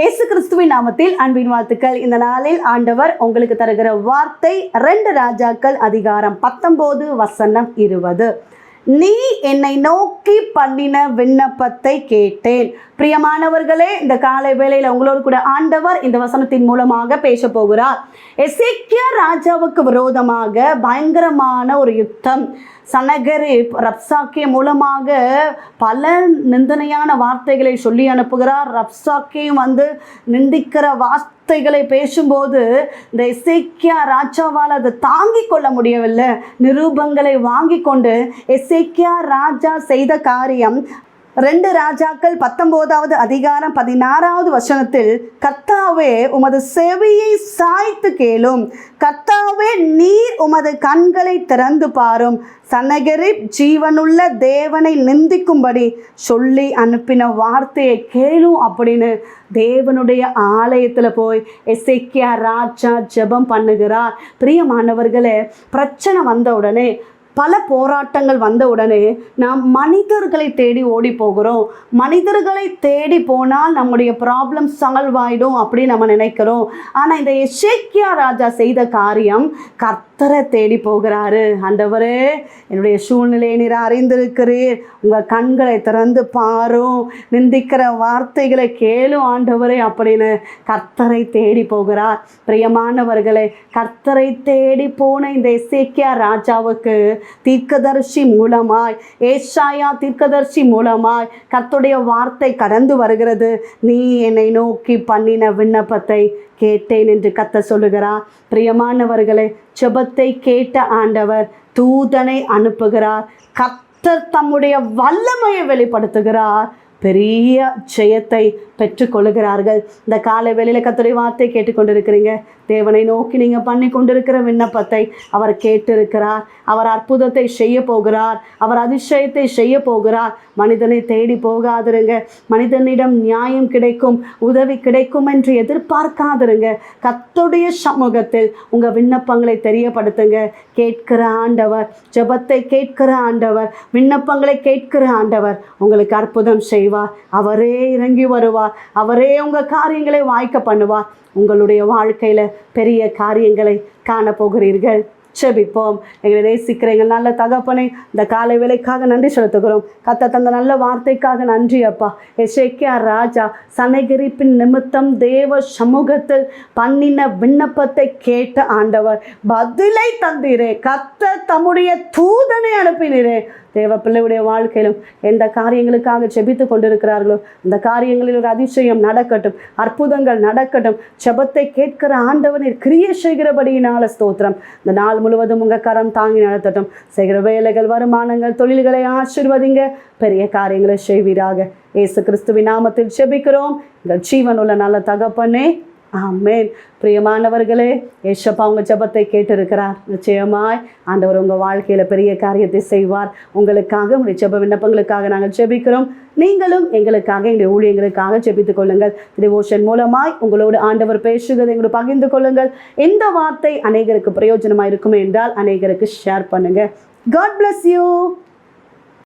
இயேசு கிறிஸ்துவின் நாமத்தில் அன்பின் வாழ்த்துக்கள். இந்த நாளில் ஆண்டவர் உங்களுக்கு தருகிற வார்த்தை ரெண்டு ராஜாக்கள் அதிகாரம் பத்தொன்பது வசனம் இருபது. நீ என்னை நோக்கி பண்ணின விண்ணப்பத்தை கேட்டேன். பிரியமானவர்களே இந்த காலை வேளையில் உங்களோடு கூட ஆண்டவர் இந்த வசனத்தின் மூலமாக பேச போகிறார். எசேக்கியா ராஜாவுக்கு விரோதமாக பயங்கரமான ஒரு யுத்தம். சனகரிப் ரப்சாக்கே மூலமாக பல நிந்தனையான வார்த்தைகளை சொல்லி அனுப்புகிறார். ரப்சாக்கையும் வந்து நிந்திக்கிற வார்த்தைகளை பேசும்போது இந்த எசேக்கியா ராஜாவால் அதை தாங்கி கொள்ள முடியவில்லை. நிரூபங்களை வாங்கி கொண்டு எசேக்கியா ராஜா செய்த காரியம் ரெண்டு ராஜாக்கள் பத்தொன்பதாவது அதிகாரம் பதினாறாவது வசனத்தில் கர்த்தாவே உமது செவியை சாய்த்து கேளும். கர்த்தாவே நீர் உமது கண்களை திறந்து பாரும். சனகரிப் ஜீவனுள்ள தேவனை நிந்திக்கும்படி சொல்லி அனுப்பின வார்த்தையை கேளும் அப்படின்னு தேவனுடைய ஆலயத்தில் போய் எசைக்கியா ராஜா ஜெபம் பண்ணுகிறார். பிரியமானவர்களே பிரச்சனை வந்த உடனே பல போராட்டங்கள் வந்த உடனே நாம் மனிதர்களை தேடி ஓடி போகிறோம். மனிதர்களை தேடி போனால் நம்முடைய ப்ராப்ளம் சால்வ் ஆகிடும் அப்படின்னு நம்ம நினைக்கிறோம். ஆனால் இந்த எஷேக்கியா ராஜா செய்த காரியம் கர்த்தரை தேடி போகிறாரு. அந்தவரே என்னுடைய சூழ்நிலையை நீர் அறிந்திருக்கிறீர். உங்கள் கண்களை திறந்து பாரும். நிந்திக்கிற வார்த்தைகளை கேளும் ஆண்டவரே அப்படின்னு கர்த்தரை தேடி போகிறார். பிரியமானவர்களே கர்த்தரை தேடி போன இந்த இசைக்கியா ராஜாவுக்கு தீர்க்கதரிசி மூலமாய் ஏசாயா தீர்க்கதரிசி மூலமாய் கர்த்துடைய வார்த்தை கடந்து வருகிறது. நீ என்னை நோக்கி பண்ணின விண்ணப்பத்தை கேட்டேன் என்று கத்த சொல்லுகிறார். பிரியமானவர்களே செபத்தை கேட்ட ஆண்டவர் தூதனை அனுப்புகிறார். கர்த்தர் தம்முடைய வல்லமையை வெளிப்படுத்துகிறார். பெரிய ஜெயத்தை பெற்றுக்கொள்கிறார்கள். இந்த காலை வேளையில் கத்துடைய வார்த்தை கேட்டுக்கொண்டிருக்கிறீங்க. தேவனை நோக்கி நீங்கள் பண்ணி கொண்டிருக்கிற விண்ணப்பத்தை அவர் கேட்டிருக்கிறார். அவர் அற்புதத்தை செய்ய போகிறார். அவர் அதிசயத்தை செய்ய போகிறார். மனிதனை தேடி போகாதிருங்க. மனிதனிடம் நியாயம் கிடைக்கும் உதவி கிடைக்கும் என்று எதிர்பார்க்காதிருங்க. கத்துடைய சமூகத்தில் உங்கள் விண்ணப்பங்களை தெரியப்படுத்துங்க. கேட்கிற ஆண்டவர் ஜெபத்தை கேட்கிற ஆண்டவர் விண்ணப்பங்களை கேட்கிற ஆண்டவர் உங்களுக்கு அற்புதம் செய்வார் அவரே இறங்கி வருவார் அவரே உங்கள் காரியங்களை வாய்க்க பண்ணுவார் உங்களுடைய வாழ்க்கையில் பெரிய காரியங்களை காணப்போகிறீர்கள் செபிப்போம். எங்களை நேசிக்கிற எங்கள் நல்ல தகப்பனை இந்த காலை வேலைக்காக நன்றி செலுத்துகிறோம். கத்த தந்த நல்ல வார்த்தைக்காக நன்றி அப்பா. எஸ்ஏகே ராஜா சனகிரிப்பின் நிமித்தம் தேவ சமூகத்தில் பண்ணின விண்ணப்பத்தை கேட்ட ஆண்டவர் பதிலை தந்தீரே. கத்த தம்முடைய தூதனை அனுப்பினீரே. தேவ பிள்ளையுடைய வாழ்க்கையிலும் எந்த காரியங்களுக்காக செபித்து கொண்டிருக்கிறார்களோ அந்த காரியங்களில் ஒரு அதிசயம் நடக்கட்டும் அற்புதங்கள் நடக்கட்டும். செபத்தை கேட்கிற ஆண்டவனை கிரிய செய்கிறபடியினால ஸ்தோத்திரம். இந்த நாள் முழுவதும் உங்கள் கரம் தாங்கி நடத்தட்டும். செய்கிற வேலைகள் வருமானங்கள் தொழில்களை ஆசிர்வதிங்க. பெரிய காரியங்களை செய்வீராக. இயேசு கிறிஸ்துவின் நாமத்தில் செபிக்கிறோம் எங்கள் ஜீவனுள்ள நல்ல தகப்பனே ஆமேன். பிரியமானவர்களே ஏஷப்பா உங்கள் ஜெபத்தை கேட்டிருக்கிறார். நிச்சயமாய் ஆண்டவர் உங்கள் வாழ்க்கையில் பெரிய காரியத்தை செய்வார். உங்களுக்காக உங்களுடைய ஜப விண்ணப்பங்களுக்காக நாங்கள் ஜெபிக்கிறோம். நீங்களும் எங்களுக்காக எங்களுடைய ஊழியங்களுக்காக ஜெபித்துக் கொள்ளுங்கள். டிவோஷன் மூலமாய் உங்களோடு ஆண்டவர் பேசுகிறது எங்களோட பகிர்ந்து கொள்ளுங்கள். இந்த வார்த்தை அநேகருக்கு பிரயோஜனமாக இருக்குமே என்றால் அநேகருக்கு ஷேர் பண்ணுங்கள் காட் பிளஸ் யூ